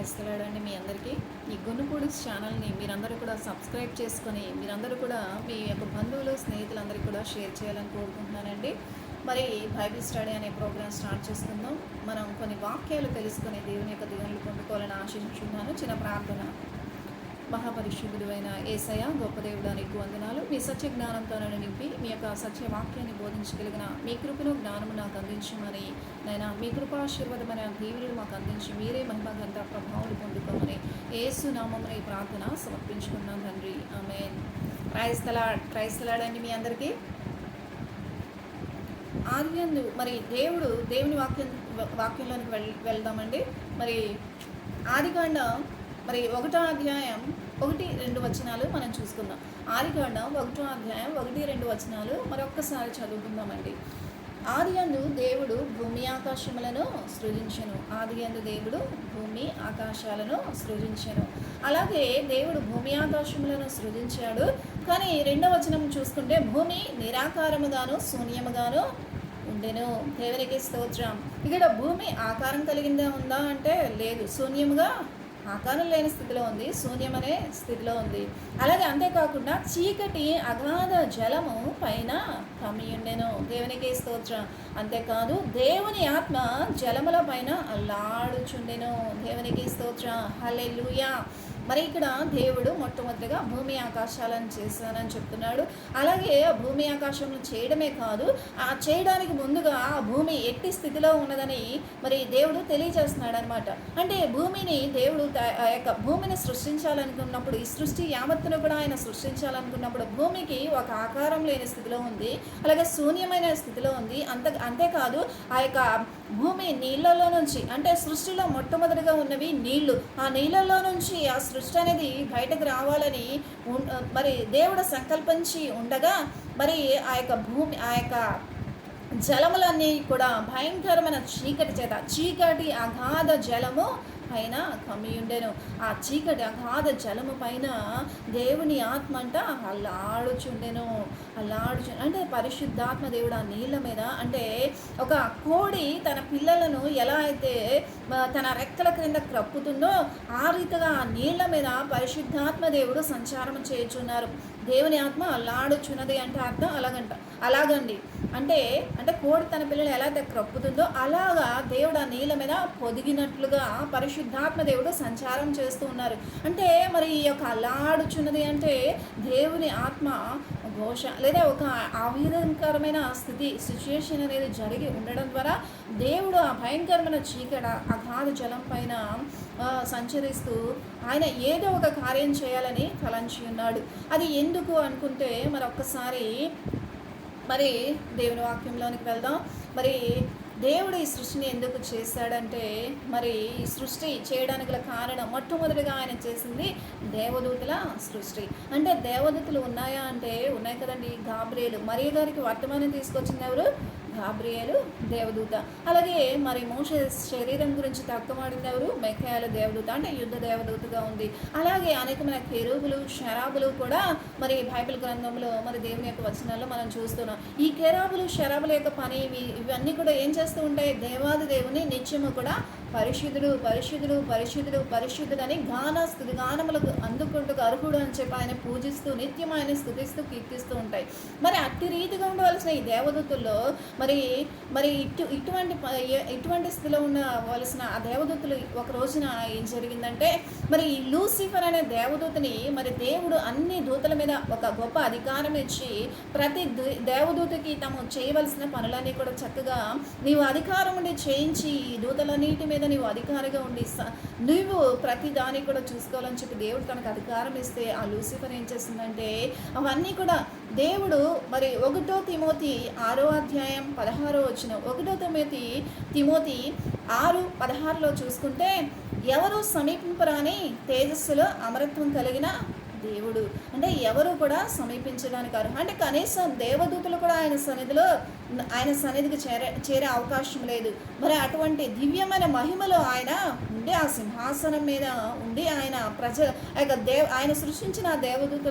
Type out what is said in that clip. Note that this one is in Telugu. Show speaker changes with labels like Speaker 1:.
Speaker 1: క్రైస్తలాడండి మీ అందరికీ. ఈ గున్నుపూడిస్ ఛానల్ని మీరందరూ కూడా సబ్స్క్రైబ్ చేసుకొని మీరందరూ కూడా మీ యొక్క బంధువులు స్నేహితులందరికీ కూడా షేర్ చేయాలని కోరుకుంటున్నానండి. మరి బైబిల్ స్టడీ అనే ప్రోగ్రామ్ స్టార్ట్ చేసుకుందాం. మనం కొన్ని వాక్యాలు తెలుసుకొని దేవుని యొక్క దేవుని పొందుకోవాలని ఆశించున్నాను. చిన్న ప్రార్థన. మహాపరిశుద్ధుడైన అయిన ఏసయ గొప్ప నీకు వందనాలు. మీ సత్య జ్ఞానంతో నన్ను నింపి మీ యొక్క సత్య వాక్యాన్ని బోధించగలిగిన మీ కృపను జ్ఞానము నాకు అందించమని. నైనా మీ కృపాశీర్వాదమైన దీవులు మాకు అందించి మీరే మహిమ గంట ప్రభావాలు పొందుకోమని ఏసు నామమున ఈ ప్రార్థన సమర్పించుకున్నాను తండ్రి. ఆమె క్రైస్తలా క్రైస్తలాడండి మీ అందరికీ. ఆదియందు మరి దేవుడు దేవుని వాక్యం వాక్యంలోనికి వెళ్ వెళ్దామండి. మరి ఆదికాండ మరి ఒకటో అధ్యాయం ఒకటి రెండు వచనాలు మనం చూసుకుందాం. ఆదికాండం ఒకటో అధ్యాయం ఒకటి రెండు వచనాలు మరొక్కసారి చదువుకుందామండి. ఆది అందు దేవుడు భూమి ఆకాశములను సృజించను. ఆది అందు దేవుడు భూమి ఆకాశాలను సృజించను. అలాగే దేవుడు భూమి ఆకాశములను సృజించాడు. కానీ రెండవ వచనం చూసుకుంటే భూమి నిరాకారముగాను శూన్యముగాను ఉండెను. దేవునికి స్తోత్రం. ఇక్కడ భూమి ఆకారం కలిగిందా ఉందా అంటే లేదు. శూన్యముగా ఆకారం లేని స్థితిలో ఉంది శూన్యం అనే స్థితిలో ఉంది. అలాగే అంతేకాకుండా చీకటి అగాధ జలము పైన కమ్మియుండెను. దేవునికి స్తోత్రం. అంతేకాదు దేవుని ఆత్మ జలముల పైన అల్లాడుచుండెను. దేవునికి స్తోత్రం. లూయా మరి ఇక్కడ దేవుడు మొట్టమొదటిగా భూమి ఆకాశాలను చేశానని చెప్తున్నాడు. అలాగే భూమి ఆకాశంలో చేయడమే కాదు ఆ చేయడానికి ముందుగా ఆ భూమి ఎట్టి స్థితిలో ఉన్నదని మరి దేవుడు తెలియజేస్తున్నాడు అనమాట అంటే భూమిని దేవుడు ఆ యొక్క భూమిని సృష్టించాలనుకున్నప్పుడు ఈ సృష్టి యావత్తును కూడా ఆయన సృష్టించాలనుకున్నప్పుడు భూమికి ఒక ఆకారం లేని స్థితిలో ఉంది అలాగే శూన్యమైన స్థితిలో ఉంది. అంత అంతేకాదు ఆ యొక్క భూమి నీళ్ళలో నుంచి అంటే సృష్టిలో మొట్టమొదటిగా ఉన్నవి నీళ్ళు ఆ నీళ్ళలో నుంచి ఆ సృష్టి అనేది బయటకు రావాలని మరి దేవుడు సంకల్పించి ఉండగా మరి ఆ యొక్క భూమి ఆ యొక్క జలములన్నీ కూడా భయంకరమైన చీకటి చేత చీకటి అగాధ జలము పైన కమ్మియుండెను. ఆ చీకటి అగాధ జలము పైన దేవుని ఆత్మ అంట అల్లాడుచుండెను. అల్లాడుచు అంటే పరిశుద్ధాత్మ దేవుడు ఆ నీళ్ళ మీద అంటే ఒక కోడి తన పిల్లలను ఎలా అయితే తన రెక్కల క్రింద క్రప్పుతుందో ఆ రీతిగా ఆ నీళ్ళ మీద పరిశుద్ధాత్మ దేవుడు సంచారం చేయుచున్నారు. దేవుని ఆత్మ అల్లాడుచున్నది అంటే అర్థం అలాగంట అలాగండి. అంటే అంటే కోడి తన పిల్లలు ఎలా అయితే క్రప్పుతుందో అలాగా దేవుడు ఆ నీళ్ళ మీద పొదిగినట్లుగా పరిశుద్ధాత్మ దేవుడు సంచారం చేస్తూ ఉన్నారు. అంటే మరి ఈ యొక్క అల్లాడుచున్నది అంటే దేవుని ఆత్మ ఘోష లేదా ఒక ఆవేదనకరమైన స్థితి సిచ్యుయేషన్ అనేది జరిగి ఉండడం ద్వారా దేవుడు ఆ భయంకరమైన చీకట అగాధ జలం పైన సంచరిస్తూ ఆయన ఏదో ఒక కార్యం చేయాలని తలంచి ఉన్నాడు. అది ఎందుకు అనుకుంటే మరి ఒక్కసారి మరి దేవుని వాక్యంలోనికి వెళ్దాం. మరి దేవుడు ఈ సృష్టిని ఎందుకు చేశాడంటే మరి ఈ సృష్టి చేయడానికి గల కారణం మొట్టమొదటిగా ఆయన చేసింది దేవదూతుల సృష్టి. అంటే దేవదూతులు ఉన్నాయా అంటే ఉన్నాయి కదండి. గాబ్రేలు మరియు గారికి వర్తమానం తీసుకొచ్చింది ఎవరు? గాబ్రియేలు దేవదూత. అలాగే మరి మోష శరీరం గురించి తర్కమాడింది ఎవరు? మెకాయల దేవదూత. అంటే యుద్ధ దేవదూతగా ఉంది. అలాగే అనేకమైన కెరూబులు శరాబులు కూడా మరి బైబిల్ గ్రంథంలో మరి దేవుని యొక్క వచనాల్లో మనం చూస్తున్నాం. ఈ కెరాబులు షరాబుల యొక్క పని ఇవి ఇవన్నీ కూడా ఏం చేస్తూ ఉంటాయి? దేవాది దేవుని నిత్యము కూడా పరిశుద్ధుడు పరిశుద్ధుడు పరిశుద్ధుడు పరిశుద్ధుడు అని గాన స్థుతి గానములకు అందుకుంటూ అర్హుడు అని చెప్పి ఆయన పూజిస్తూ నిత్యం ఆయన స్థుతిస్తూ కీర్తిస్తూ ఉంటాయి. మరి అట్టి రీతిగా ఉండవలసిన ఈ దేవదూతుల్లో మరి మరి ఇటు ఇటువంటి ఇటువంటి స్థితిలో ఉన్న వలసిన ఆ దేవదూతలు ఒక రోజున ఏం జరిగిందంటే మరి ఈ లూసిఫర్ అనే దేవదూతని మరి దేవుడు అన్ని దూతల మీద ఒక గొప్ప అధికారం ఇచ్చి ప్రతి దేవదూతకి తాము చేయవలసిన పనులన్నీ కూడా చక్కగా నీవు అధికారం ఉండి చేయించి ఈ దూతలన్నిటి మీద నీవు అధికారిగా ఉండి నువ్వు ప్రతి దాన్ని కూడా చూసుకోవాలని చెప్పి దేవుడు తనకు అధికారం ఇస్తే ఆ లూసిఫర్ ఏం చేస్తుందంటే అవన్నీ కూడా దేవుడు మరి ఒకటో తిమోతి ఆరో అధ్యాయం పదహారో వచ్చిన ఒకటో తిమోతి తిమోతి ఆరు పదహారులో చూసుకుంటే ఎవరు సమీపింపరాని తేజస్సులో అమరత్వం కలిగిన దేవుడు. అంటే ఎవరు కూడా సమీపించడానికి అర్హం అంటే కనీసం దేవదూతలు కూడా ఆయన సన్నిధిలో ఆయన సన్నిధికి చేరే చేరే అవకాశం లేదు. మరి అటువంటి దివ్యమైన మహిమలో ఆయన ఉండి ఆ సింహాసనం మీద ఉండి ఆయన ప్రజ ఆ యొక్క దేవ ఆయన సృష్టించిన ఆ దేవదూతలు